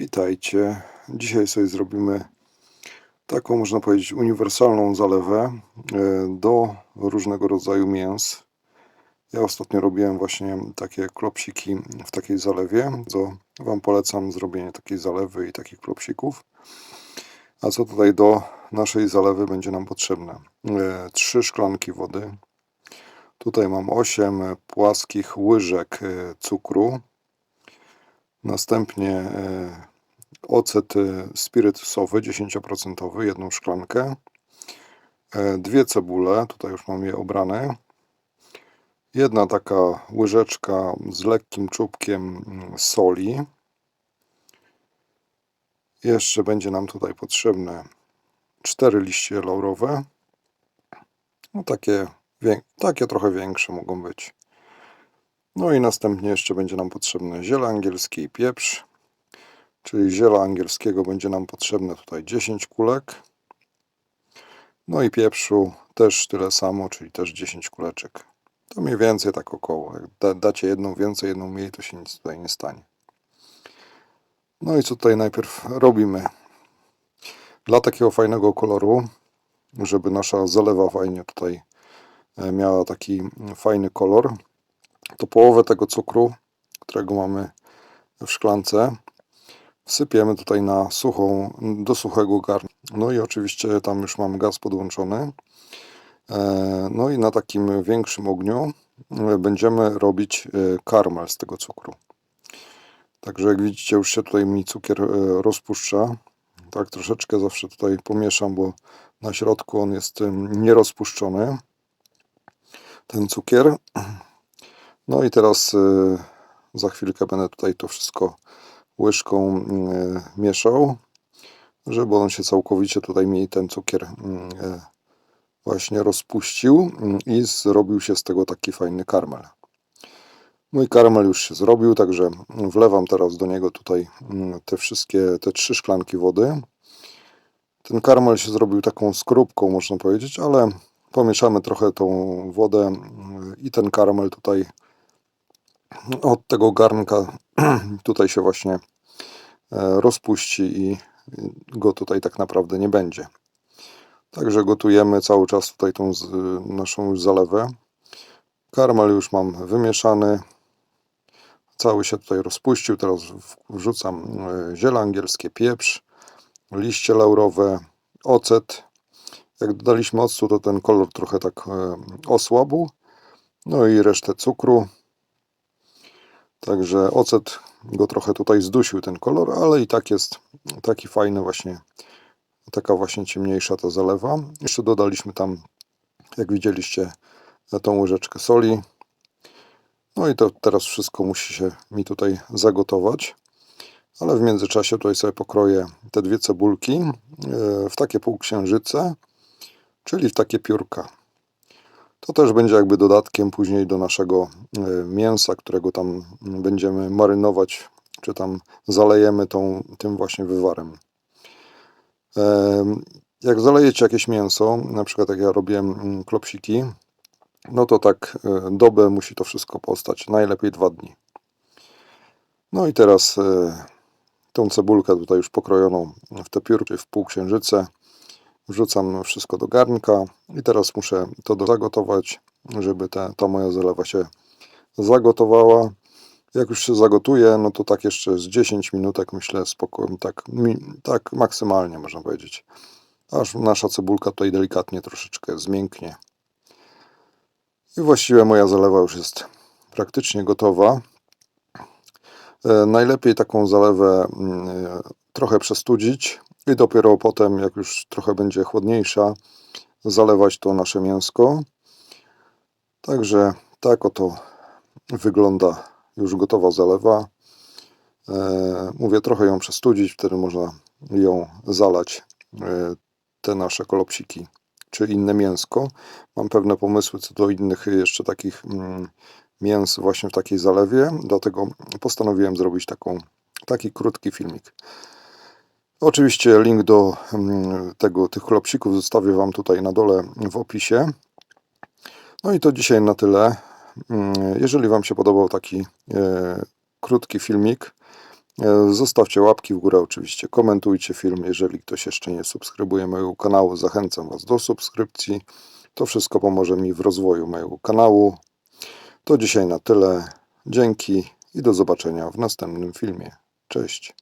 Witajcie. Dzisiaj sobie zrobimy taką, można powiedzieć, uniwersalną zalewę e, do różnego rodzaju mięs. Ja ostatnio robiłem właśnie takie klopsiki w takiej zalewie, co Wam polecam zrobienie takiej zalewy i takich klopsików. A co tutaj do naszej zalewy będzie nam potrzebne? E, Trzy szklanki wody. Tutaj mam 8 płaskich łyżek e, cukru. Następnie ocet spirytusowy 10%, jedną szklankę. E, Dwie cebule, tutaj już mam je obrane. Jedna taka łyżeczka z lekkim czubkiem mm, soli. Jeszcze będzie nam tutaj potrzebne cztery liście laurowe. No takie, takie trochę większe mogą być. No i następnie jeszcze będzie nam potrzebne ziele angielskie i pieprz. Czyli ziela angielskiego będzie nam potrzebne tutaj 10 kulek. No i pieprzu też tyle samo, czyli też 10 kuleczek. To mniej więcej tak około. Jak da, dacie jedną więcej, jedną mniej, to się nic tutaj nie stanie. No i co tutaj najpierw robimy? Dla takiego fajnego koloru, żeby nasza zalewa fajnie tutaj e, miała taki fajny kolor, to połowę tego cukru, którego mamy w szklance, wsypiemy tutaj na suchą, do suchego garnka. No i oczywiście tam już mam gaz podłączony. E, No i na takim większym ogniu e, będziemy robić e, karmel z tego cukru. Także jak widzicie już się tutaj mi cukier rozpuszcza. Tak troszeczkę zawsze tutaj pomieszam, bo na środku on jest nierozpuszczony. Ten cukier. No i teraz za chwilkę będę tutaj to wszystko łyżką e, mieszał, żeby on się całkowicie tutaj mi ten cukier mm, e, właśnie rozpuścił mm, i zrobił się z tego taki fajny karmel. Mój karmel już się zrobił, także wlewam teraz do niego tutaj mm, te wszystkie, te trzy szklanki wody. Ten karmel się zrobił taką skorupką, można powiedzieć, ale pomieszamy trochę tą wodę mm, i ten karmel tutaj od tego garnka tutaj się właśnie e, rozpuści i go tutaj tak naprawdę nie będzie. Także gotujemy cały czas tutaj tą naszą już zalewę. Karmel już mam wymieszany. Cały się tutaj rozpuścił. Teraz wrzucam e, ziele angielskie, pieprz, liście laurowe, ocet. Jak dodaliśmy octu, to ten kolor trochę tak e, osłabł. No i resztę cukru. Także ocet go trochę tutaj zdusił ten kolor, ale i tak jest taki fajny właśnie, taka właśnie ciemniejsza ta zalewa. Jeszcze dodaliśmy tam, jak widzieliście, tą łyżeczkę soli. No i to teraz wszystko musi się mi tutaj zagotować. Ale w międzyczasie tutaj sobie pokroję te dwie cebulki e, w takie półksiężyce, czyli w takie piórka. To też będzie jakby dodatkiem później do naszego e, mięsa, którego tam będziemy marynować, czy tam zalejemy tą, tym właśnie wywarem. Em, Jak zalejecie jakieś mięso, na przykład jak ja robiłem mm, klopsiki, no to tak e, dobę musi to wszystko postać, najlepiej dwa dni. No i teraz e, tą cebulkę tutaj już pokrojoną w te piórki, w półksiężyce, wrzucam wszystko do garnka i teraz muszę to zagotować, żeby ta, ta moja zalewa się zagotowała. Jak już się zagotuje, no to tak jeszcze z 10 minutek myślę spokojnie, tak, tak maksymalnie można powiedzieć. Aż nasza cebulka tutaj delikatnie troszeczkę zmięknie. I właściwie moja zalewa już jest praktycznie gotowa. E, Najlepiej taką zalewę mm, e, trochę przestudzić i dopiero potem, jak już trochę będzie chłodniejsza, zalewać to nasze mięsko. Także tak oto wygląda już gotowa zalewa. E, Mówię, trochę ją przestudzić, wtedy można ją zalać, e, te nasze kolopsiki, czy inne mięsko. Mam pewne pomysły co do innych jeszcze takich mm, mięs właśnie w takiej zalewie, dlatego postanowiłem zrobić taką, taki krótki filmik. Oczywiście link do mm, tego, tych chlopsików zostawię Wam tutaj na dole w opisie. No i to dzisiaj na tyle. Mm, Jeżeli Wam się podobał taki e, krótki filmik, E, Zostawcie łapki w górę, oczywiście komentujcie film. Jeżeli ktoś jeszcze nie subskrybuje mojego kanału, zachęcam Was do subskrypcji. To wszystko pomoże mi w rozwoju mojego kanału. To dzisiaj na tyle. Dzięki i do zobaczenia w następnym filmie. Cześć.